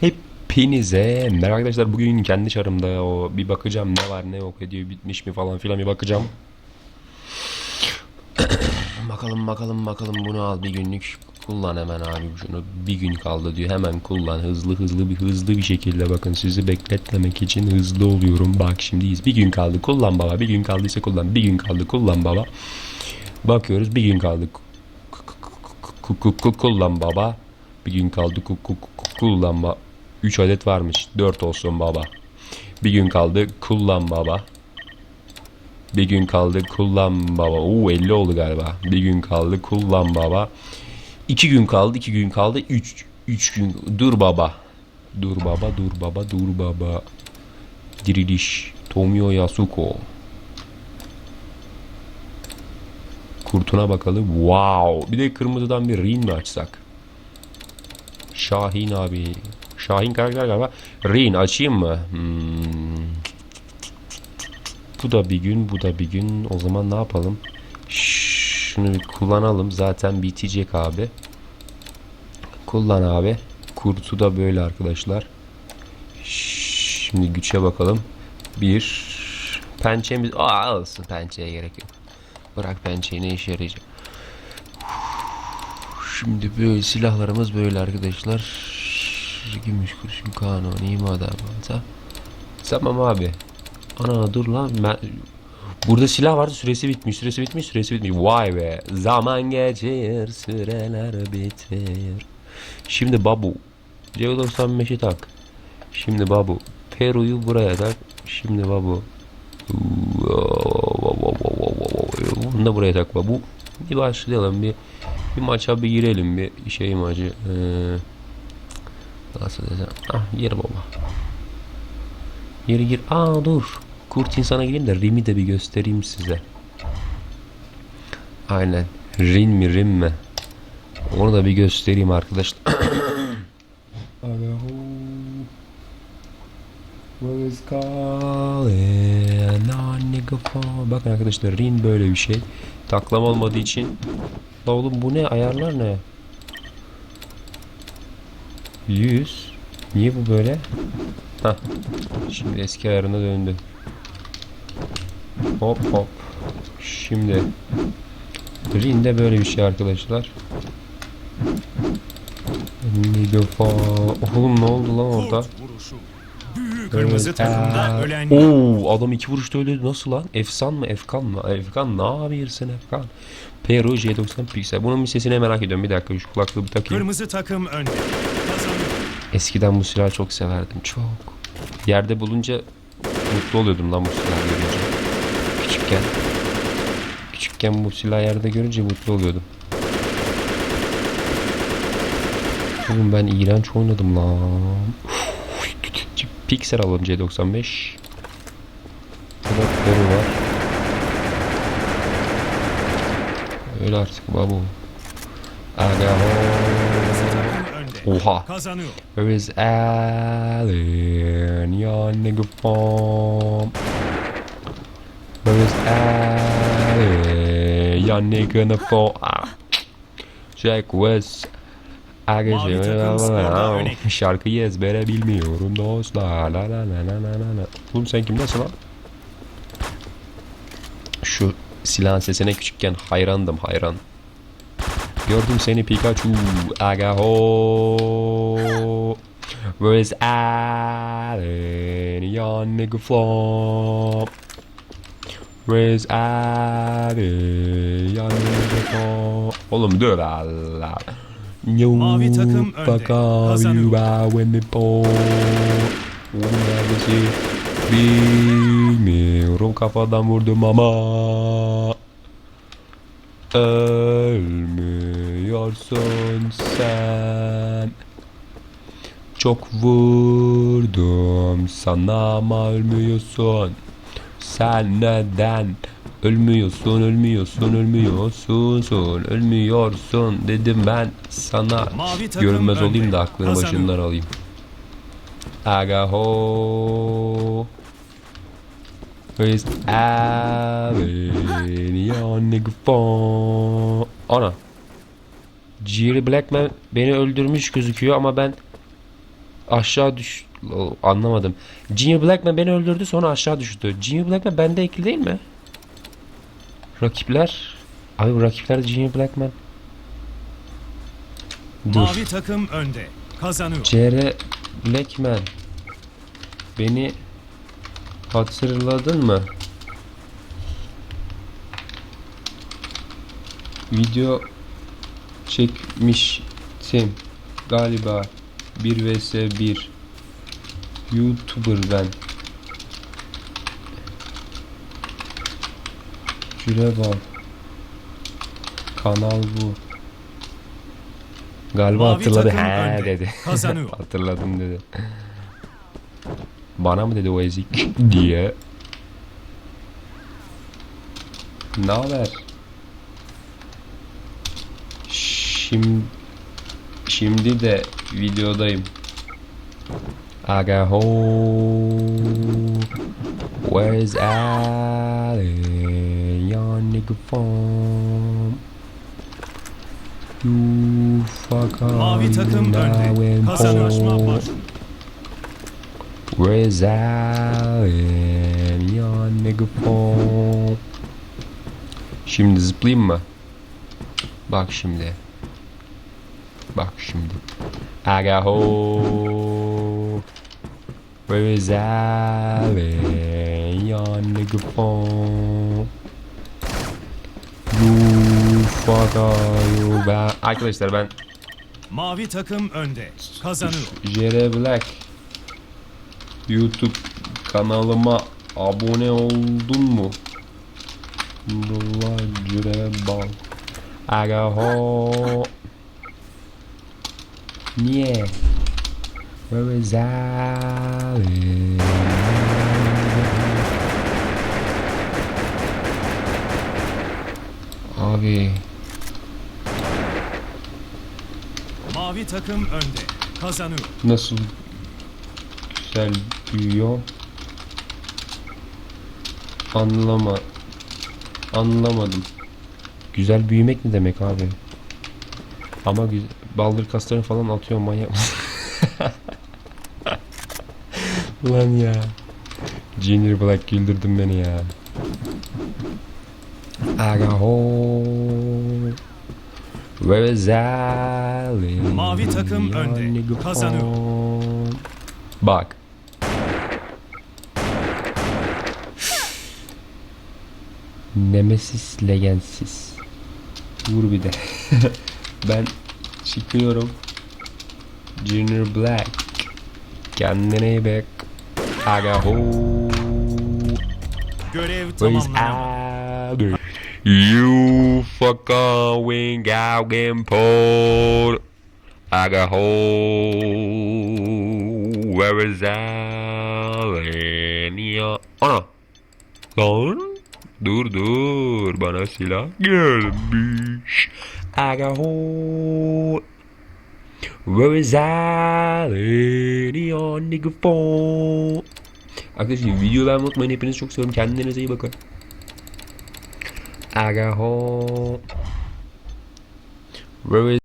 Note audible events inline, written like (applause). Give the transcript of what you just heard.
Hepinize merhaba arkadaşlar. Bugün kendi çarımda o bir bakacağım ne var ne yok ediyor bitmiş mi falan filan bir bakacağım. (coughs) bakalım bakalım bakalım. Bunu al bir günlük. Kullan hemen abi şunu. Bir gün kaldı diyor. Hemen kullan. Hızlı hızlı bir hızlı bir şekilde bakın. Sizi bekletmemek için hızlı oluyorum. Bak şimdiyiz bir gün kaldı. Kullan baba. Bir gün kaldıysa kullan. Bir gün kaldı. Kullan baba. Bakıyoruz. Bir gün kaldı. Ku- ku- ku- kullan baba. Bir gün kaldı. Ku- ku- ku- kullan baba 3 adet varmış. 4 olsun baba. Bir gün kaldı kullan baba. Bir gün kaldı kullan baba. Oo 50 oldu galiba. Bir gün kaldı kullan baba. 2 gün kaldı 2 gün kaldı. 3 3 gün. Dur baba. Dur baba dur baba dur baba. Diriliş. Tomio Yasuko. Kurtuna bakalım. Wow. Bir de kırmızıdan bir Rin mi açsak? Şahin abi. Şahin karakter galiba. Rin açayım mı? Hmm. Bu da bir gün, bu da bir gün. O zaman ne yapalım? Şunu bir kullanalım. Zaten bitecek abi. Kullan abi. Kurtu da böyle arkadaşlar. Şimdi güçe bakalım. Bir pençemiz... Aa alsın pençeye gerek yok. Bırak pençeyi ne işe yarayacak. Şimdi böyle silahlarımız böyle arkadaşlar. Gümüş kurşun kanuni madem Tamam abi. Ana dur lan. Ben... Burada silah vardı süresi bitmiş süresi bitmiş süresi bitmiş. Vay be. Zaman geçer süreler biter. Şimdi babu. C95'i tak. Şimdi babu. Peru'yu buraya tak. Şimdi babu. Bunu da buraya tak babu. Bir başlayalım bir bir maça bir girelim bir şey maçı. Ee, nasıl desem? Ah gir baba. Gir gir. Aa dur. Kurt insana gireyim de Rim'i de bir göstereyim size. Aynen. Rin mi Rim mi? Onu da bir göstereyim arkadaşlar. (coughs) Bakın arkadaşlar Rin böyle bir şey. Taklam olmadığı için. La oğlum bu ne? Ayarlar ne? 100. Niye bu böyle? Hah. Şimdi eski ayarına döndü. Hop hop. Şimdi Rin de böyle bir şey arkadaşlar. For- Oğlum ne oldu lan orada? Kırmızı takımda ölen Oo, adam iki vuruşta öldü. Nasıl lan? Efsan mı? Efkan mı? Efkan ne yapıyorsun Efkan? Peru J90 piksel. Bunun bir sesini merak ediyorum. Bir dakika şu kulaklığı bir takayım. kırmızı takım önde. Eskiden bu silahı çok severdim. Çok. Yerde bulunca mutlu oluyordum lan bu silahı görünce. Küçükken. Küçükken bu silahı yerde görünce mutlu oluyordum. Oğlum ben iğrenç oynadım lan. Pixel alalım C95. Burada Peru var. Öyle artık babu. Aga ho. Oha. Kazanıyor. Where is Alan? Your nigga from? Where is Alan? Your nigga from? Ah. Jack West. Şarkıyı ezbere bilmiyorum dostlar. La la la la la la la. Oğlum sen kimdesin lan? Şu silahın sesine küçükken hayrandım hayran. Gördüm seni Pikachu. Aga ho. Where is Alan? Your nigga from? Where is Alan? Your nigga from? Oğlum dur Allah. Mavi takım önde. Kazanıyor. Bilmiyorum kafadan vurdum ama Ölmüyorsun sen Çok vurdum sana ama ölmüyorsun Sen neden Ölmüyorsun, ölmüyorsun, ölmüyorsun, son, ölmüyorsun dedim ben sana. Görünmez olayım da aklını başından alayım. Aga ho. İs? Your nigga phone. Ana. Jerry Blackman beni öldürmüş gözüküyor ama ben aşağı düş anlamadım. Junior Blackman beni öldürdü sonra aşağı düştü. Junior Blackman bende ekli değil mi? Rakipler. Abi bu rakipler Junior Blackman. Dur. Mavi takım önde. Kazanıyor. CR Blackman. Beni hatırladın mı? Video çekmiştim. Galiba 1 vs 1 YouTuber ben Cürebal Kanal bu. Galiba Mavi hatırladı. he dedi. (laughs) Hatırladım dedi Bana mı dedi o ezik (laughs) diye Ne haber? Şimdi Şimdi de videodayım. Aga ho Where's Ali? Your nigga from You fuck Mavi takım önde. Kazanışma başlıyor. Your nigga from Şimdi zıplayayım mı? Bak şimdi. Bak şimdi. Aga ho. Where is Ali? Your nigga phone. You fuck are you ben... Arkadaşlar ben Mavi takım önde. Kazanıyor. Jere Black YouTube kanalıma abone oldun mu? Nurullah Jere Bal Aga ho Niye? Where is Ali? Abi Mavi takım önde. Kazanıyor. nasıl güzel büyüyor anlama anlamadım güzel büyümek ne demek abi ama güzel, baldır kaslarını falan atıyor manyak mısın? (laughs) Ulan ya Junior Black güldürdün beni ya Aga ho Where is Ali? Mavi takım önde. Kazanıyor. Bak. Nemesis legensiz. Vur bir de. (laughs) ben çıkıyorum. Junior Black. Kendine iyi bak. Aga ho. Görev. Ali? You fucking wing out port. I got home. Where is Ali? Ana. Lan. Dur dur. Bana silah gelmiş. Got home. Where is Ali? On nigga phone. Arkadaşlar videoyu beğenmeyi unutmayın. Hepinizi çok seviyorum. Kendinize iyi bakın. Aga ho. Where is